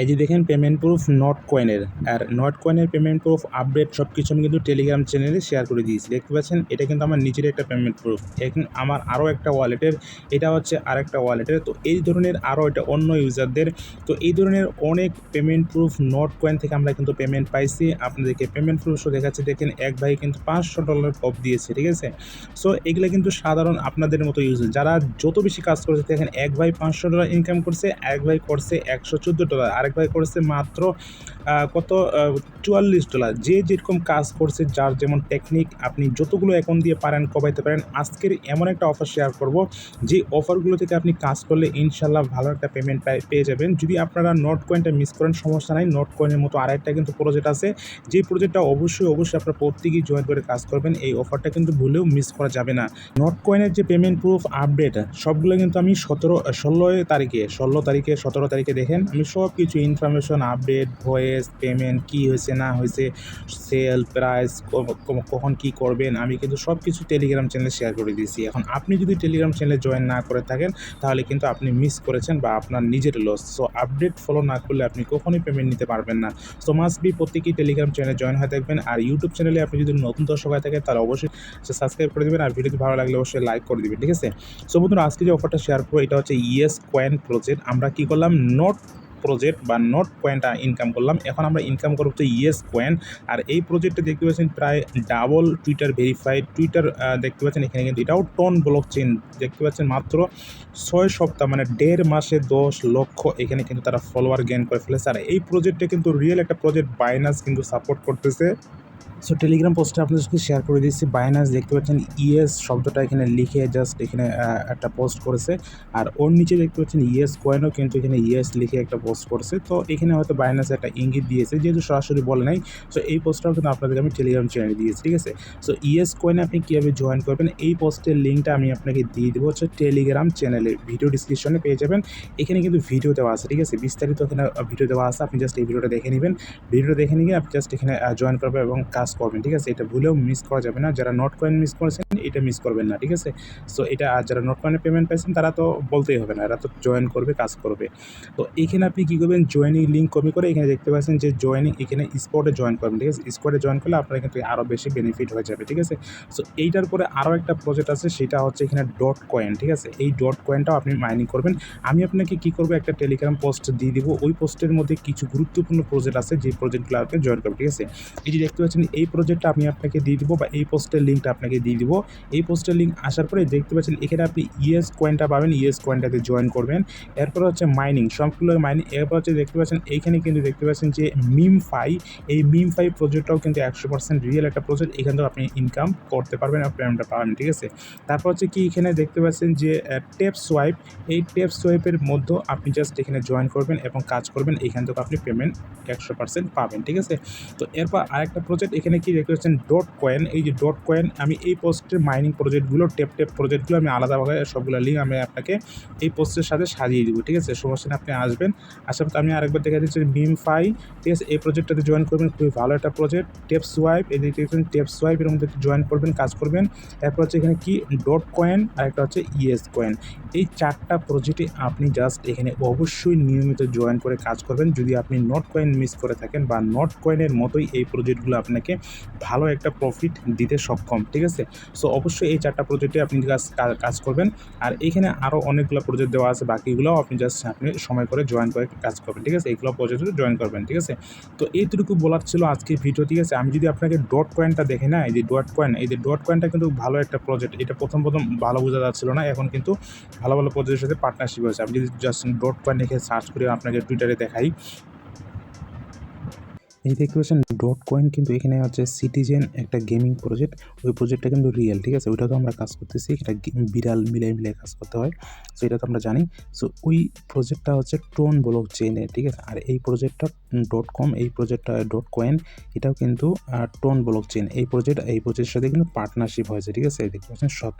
এই যে দেখেন পেমেন্ট প্রুফ নট কয়েনের আর নট কয়েনের পেমেন্ট প্রুফ আপডেট সব কিছু আমি কিন্তু টেলিগ্রাম চ্যানেলে শেয়ার করে দিয়েছি। দেখতে পাচ্ছেন, এটা কিন্তু আমার নিজের একটা পেমেন্ট প্রুফ এখন আমার আরও একটা ওয়ালেটের এটা হচ্ছে আর একটা ওয়ালেটের তো এই ধরনের আরও এটা অন্য ইউজারদের তো এই ধরনের অনেক পেমেন্ট প্রুফ নট কয়েন থেকে আমরা কিন্তু পেমেন্ট পাইছি। আপনাদেরকে পেমেন্ট প্রুফ শো দেখাচ্ছে। দেখেন, এক ভাই কিন্তু পাঁচশো ডলার টপ দিয়েছে, ঠিক আছে? সো এগুলো কিন্তু সাধারণ আপনাদের মতো ইউজার যারা যত বেশি কাজ করেছে, দেখেন, এক ভাই পাঁচশো ডলার ইনকাম করছে এক ভাই করছে একশো চোদ্দ ডলার আরেক ভাই করেছে মাত্র কত চুয়াল্লিশ ডলার। যে যেরকম কাজ করছে, যার যেমন টেকনিক আপনি যতগুলো অ্যাকাউন্ট দিয়ে পারেন, কমাইতে পারেন, আজকের এমন একটা অফার শেয়ার করব, যে অফারগুলো থেকে আপনি কাজ করলে ইনশাল্লাহ ভালো একটা পেমেন্ট পেয়ে যাবেন। যদি আপনারা নোট কয়েনটা মিস করেন, সমস্যা নাই নট কয়েনের মতো আরেকটা কিন্তু প্রজেক্ট আছে, যে প্রজেক্টটা অবশ্যই অবশ্যই আপনারা প্রত্যেকেই জয়েন করে কাজ করবেন, এই অফারটা কিন্তু ভুলেও মিস করা যাবে না। নোট কয়েনের যে পেমেন্ট প্রুফ আপডেট সবগুলো কিন্তু আমি সতেরো ষোলো তারিখে ষোলো তারিখে, সতেরো তারিখে দেখেন, আমি সব কিছু ইনফরমেশন আপডেট ভয়েস পেমেন্ট কী হয়েছে, না হয়েছে সেল প্রাইস কখন কি করবেন, আমি কিন্তু সব কিছু টেলিগ্রাম চ্যানেলে শেয়ার করে দিয়েছি। এখন আপনি যদি টেলিগ্রাম চ্যানেলে জয়েন না করে থাকেন, তাহলে কিন্তু আপনি মিস করেছেন বা আপনার নিজের লস সো আপডেট ফলো না করলে আপনি কখনোই পেমেন্ট নিতে পারবেন না। সো মাস্ট বি প্রত্যেকেই টেলিগ্রাম চ্যানেলে জয়েন হয়ে থাকবেন। আর ইউটিউব চ্যানেলে আপনি যদি নতুন দর্শক হয়ে থাকেন, তাহলে অবশ্যই সাবস্ক্রাইব করে দেবেন। আর ভিডিওটি ভালো লাগলে অবশ্যই লাইক করে দেবেন, ঠিক আছে? সো বন্ধুরা, আজকে যে অফারটা শেয়ার করব, এটা হচ্ছে ইয়েস কয়েন প্রজেক্ট আমরা কি করলাম? নোট প্রজেক্ট বা নোট কয়েনটা ইনকাম করলাম। এখন আমরা ইনকাম করব হচ্ছে ইয়েস কয়েন আর এই প্রজেক্টে দেখতে পাচ্ছেন প্রায় ডাবল টুইটার ভেরিফাইড টুইটার দেখতে পাচ্ছেন এখানে কিন্তু এটাও টন ব্লক চেন দেখতে পাচ্ছেন মাত্র ছয় সপ্তাহ মানে দেড় মাসে দশ লক্ষ এখানে কিন্তু তারা ফলোয়ার গেইন করে ফেলেছে। আর এই প্রজেক্টে কিন্তু রিয়েল একটা প্রজেক্ট বাইনাস কিন্তু সাপোর্ট করতেছে। সো টেলিগ্রাম পোস্টে আপনাদেরকে শেয়ার করে দিচ্ছি বাইনাস দেখতে পাচ্ছেন ইএস শব্দটা এখানে লিখে জাস্ট এখানে একটা পোস্ট করেছে। আর ওর নিচে দেখতে পাচ্ছেন ইএস কয়েনও কিন্তু এখানে ইএস লিখে একটা পোস্ট করেছে। তো এখানে হয়তো বাইনাস একটা ইঙ্গিত দিয়েছে, যেহেতু সরাসরি বলে নাই। সো এই পোস্টটাও কিন্তু আপনাদেরকে আমি টেলিগ্রাম চ্যানেলে দিয়েছি, ঠিক আছে? সো ইএস কয়েনে আপনি কীভাবে জয়েন করবেন, এই পোস্টের লিঙ্কটা আমি আপনাকে দিয়ে দেবো হচ্ছে টেলিগ্রাম চ্যানেলে ভিডিও ডিসক্রিপশনে পেয়ে যাবেন। এখানে কিন্তু ভিডিও দেওয়া আছে, ঠিক আছে? বিস্তারিত এখানে ভিডিও দেওয়া আছে, আপনি জাস্ট এই ভিডিওটা দেখে নেবেন। ভিডিওটা দেখে নিয়ে আপনি জাস্ট এখানে জয়েন করবেন এবং কাজ করবেন, ঠিক আছে? এটা ভুলেও মিস করা যাবে না। যারা নট কয়েন মিস করেছেন, এটা মিস করবেন না, ঠিক আছে? সো এটা আর যারা নট কয়েনে পেমেন্ট পাইছেন, তারা তো বলতেই হবে না, এরা তো জয়েন করবে, কাজ করবে। তো এখানে আপনি কী করবেন? জয়েনিং লিঙ্ক কপি করে এখানে দেখতে পাচ্ছেন যে জয়েনিং এখানে স্পটে জয়েন করবেন, ঠিক আছে? স্পটে জয়েন করলে আপনার কিন্তু আরও বেশি বেনিফিট হয়ে যাবে, ঠিক আছে? সো এইটার পরে আরও একটা প্রজেক্ট আছে, সেটা হচ্ছে এখানে ডট কয়েন ঠিক আছে? এই ডট কয়েনটাও আপনি মাইনিং করবেন। আমি আপনাকে কী করব? একটা টেলিগ্রাম পোস্ট দিয়ে দিব। ওই পোস্টের মধ্যে কিছু গুরুত্বপূর্ণ প্রজেক্ট আছে, যে প্রজেক্টগুলো আপনি জয়েন করবেন, ঠিক আছে? এই যে দেখতে পাচ্ছেন এই প্রজেক্টটা আমি আপনাকে দিয়ে দিব বা এই পোস্টের লিঙ্কটা আপনাকে দিয়ে দিব। এই পোস্টের লিঙ্ক আসার পরে দেখতে পাচ্ছেন এখানে আপনি ইএস কয়েনটা পাবেন ইএস কয়েনটাতে জয়েন করবেন। এরপর হচ্ছে মাইনিং সবগুলো মাইনিং এরপর হচ্ছে দেখতে পাচ্ছেন এইখানে কিন্তু দেখতে পাচ্ছেন যে মিম ফাই এই মিম ফাই প্রজেক্টটাও কিন্তু একশো পার্সেন্ট রিয়েল একটা প্রজেক্ট এখান থেকে আপনি ইনকাম করতে পারবেন আর পেমেন্টটা পাবেন, ঠিক আছে? তারপর হচ্ছে কি এখানে দেখতে পাচ্ছেন যে টেপ সোয়াইপ এই টেপ সোয়াইপের মধ্যে আপনি জাস্ট এখানে জয়েন করবেন এবং কাজ করবেন, এখান থেকে আপনি পেমেন্ট একশো পার্সেন্ট পাবেন, ঠিক আছে? তো এরপর আরেকটা প্রজেক্ট এখানে কি দেখতে পাচ্ছেন ডট কয়েন এই যে ডট কয়েন আমি এই পোস্টের মাইনিং প্রজেক্টগুলো টেপ টেপ প্রজেক্টগুলো আমি আলাদাভাবে সবগুলো লিঙ্ক আমি আপনাকে এই পোস্টের সাথে সাজিয়ে দিব, ঠিক আছে? সমস্যা আপনি আসবেন। আসার আমি আরেকবার দেখা দিচ্ছি বিম ফাই ঠিক আছে? এই প্রজেক্টটাতে জয়েন করবেন, খুবই ভালো একটা প্রজেক্ট টেপ সোয়াইপ এই দেখতে পাচ্ছেন টেপ সোয়াইপ এর মধ্যে জয়েন করবেন, কাজ করবেন। এরপর হচ্ছে এখানে কি? ডট কয়েন আর একটা হচ্ছে ইএস কয়েন এই চারটা প্রজেক্টে আপনি জাস্ট এখানে অবশ্যই নিয়মিত জয়েন করে কাজ করবেন। যদি আপনি নট কয়েন মিস করে থাকেন বা নট কয়েনের মতোই এই প্রজেক্টগুলো আপনাকে ভালো একটা প্রফিট দিতে সক্ষম, ঠিক আছে? সো অবশ্যই এই চারটা প্রজেক্টে আপনি কাজ কাজ করবেন। আর এখানে আরও অনেকগুলো প্রজেক্ট দেওয়া আছে বাকিগুলোও আপনি জাস্ট আপনি সময় করে জয়েন করে কাজ করবেন, ঠিক আছে? এইগুলো প্রজেক্টে জয়েন করবেন, ঠিক আছে? তো এইটুকু বলার ছিল আজকের ভিডিও ঠিক আছে? আমি যদি আপনাকে ডট কয়েনটা দেখে না, এই যে ডট কয়েন এই যে ডট কয়েনটা কিন্তু ভালো একটা প্রজেক্ট এটা প্রথম প্রথম ভালো বোঝা যাচ্ছিল না, এখন কিন্তু ভালো ভালো প্রজেক্টের সাথে পার্টনারশিপ হয়েছে। আমি যদি জাস্ট ডট কয়েন লিখে সার্চ করে আপনাকে টুইটারে দেখাই এই দেখতে পাচ্ছেন ডট কয়েন কিন্তু এখানে হচ্ছে সিটিজেন একটা গেমিং প্রজেক্ট ওই প্রজেক্টটা কিন্তু রিয়েল ঠিক আছে? ওইটা তো আমরা কাজ করতেছি এটা বিড়াল মিলাই মিলাই কাজ করতে হয় সো এটা তো আমরা জানি। সো ওই প্রজেক্টটা হচ্ছে টোন ব্লক চেনে ঠিক আছে? আর এই প্রজেক্টটা ডট কম এই প্রজেক্টটা ডট কয়েন এটাও কিন্তু টোন ব্লক চেন এই প্রজেক্ট এই প্রজেক্টের সাথে কিন্তু পার্টনারশিপ হয়েছে, ঠিক আছে? দেখতে পাচ্ছেন সৎ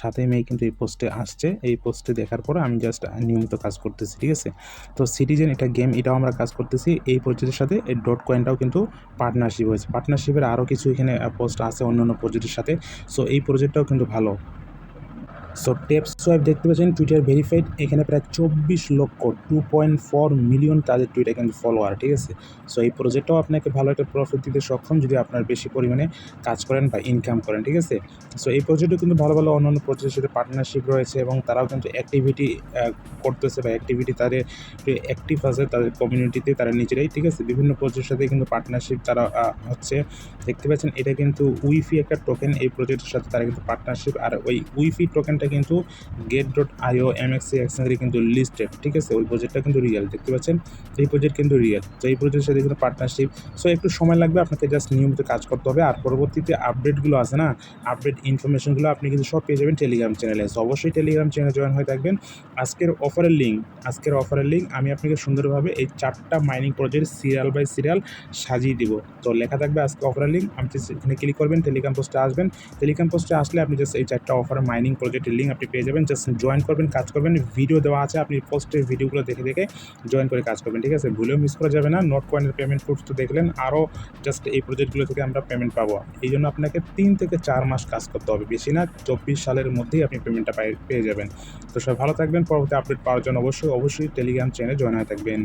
সাথে মেয়ে কিন্তু এই পোস্টে আসছে। এই পোস্টে দেখার পরে আমি জাস্ট নিয়মিত কাজ করতেছি, ঠিক আছে? তো সিটিজেন এটা গেম এটাও আমরা কাজ করতেছি। এই প্রজেক্টের সাথে এই ডট কয়েনটাও কিন্তু পার্টনারশিপ হয়েছে। পার্টনারশিপের আরও কিছু এখানে পোস্ট আছে অন্য অন্য প্রজেক্টের সাথে। সো এই প্রজেক্টটাও কিন্তু ভালো। সো টেপ সোয়াইপ দেখতে পাচ্ছেন টুইটার ভেরিফাইড এখানে প্রায় চব্বিশ লক্ষ টু পয়েন্ট ফোর মিলিয়ন তাদের টুইটার কিন্তু ফলোয়ার ঠিক আছে? সো এই প্রজেক্টটাও আপনাকে ভালো একটা প্রফিট দিতে সক্ষম যদি আপনার বেশি পরিমাণে কাজ করেন বা ইনকাম করেন, ঠিক আছে? সো এই প্রজেক্টে কিন্তু ভালো ভালো অন্যান্য প্রজেক্টের সাথে পার্টনারশিপ রয়েছে এবং তারাও কিন্তু অ্যাক্টিভিটি করতেছে বা অ্যাক্টিভিটি তাদের অ্যাক্টিভ আছে তাদের কমিউনিটিতে তারা নিজেরাই, ঠিক আছে? বিভিন্ন প্রজেক্টের সাথে কিন্তু পার্টনারশিপ তারা হচ্ছে, দেখতে পাচ্ছেন, এটা কিন্তু উইফি একটা টোকেন এই প্রজেক্টের সাথে তারা কিন্তু পার্টনারশিপ আর ওই উইফি টোকেনটা কিন্তু গেট ডট আইও এমএক্সি এক্সচেঞ্জে কিন্তু লিস্টেড ঠিক আছে? ওই প্রজেক্টটা কিন্তু রিয়েল দেখতে পাচ্ছেন? এই প্রজেক্ট কিন্তু রিয়েল তো এই প্রজেক্টের সাথে কিন্তু পার্টনারশিপ সো একটু সময় লাগবে, আপনাকে জাস্ট নিয়মিত কাজ করতে হবে, আর পরবর্তীতে আপডেটগুলো আছে না? আপডেট ইনফরমেশনগুলো আপনি কিন্তু সব পেয়ে যাবেন টেলিগ্রাম চ্যানেলে সো অবশ্যই টেলিগ্রাম চ্যানেলে জয়েন হয়ে থাকবেন। আজকের অফারের লিঙ্ক আজকের অফারের লিঙ্ক আমি আপনাকে সুন্দরভাবে এই চারটা mining project serial by serial সাজিয়ে দিব। তো লেখা থাকবে আজকে অফারের লিঙ্ক আপনি এখানে ক্লিক করবেন টেলিগ্রাম পোস্টে আসবেন। টেলিগ্রাম পোস্টে আসলে আপনি জাস্ট এই চারটা অফারের মাইনিং প্রজেক্টের লিঙ্ক আপনি পেয়ে যাবেন। জাস্ট জয়েন করবেন, কাজ করবেন। ভিডিও দেওয়া আছে, আপনি পোস্টের ভিডিওগুলো দেখে দেখে জয়েন করে কাজ করবেন, ঠিক আছে? ভুলেও মিস করা যাবে না। নোট কয়েনের পেমেন্ট প্রুফ তো দেখলেন, আরও জাস্ট এই প্রজেক্টগুলো থেকে আমরা পেমেন্ট পাবো। এই জন্য আপনাকে তিন থেকে চার মাস কাজ করতে হবে। বেশি না, চব্বিশ সালের মধ্যেই আপনি পেমেন্টটা পেয়ে যাবেন। তো সবাই ভালো থাকবেন, পরবর্তী আপডেট পাওয়ার জন্য অবশ্যই অবশ্যই টেলিগ্রাম চ্যানেলে জয়েন হয়ে থাকবেন।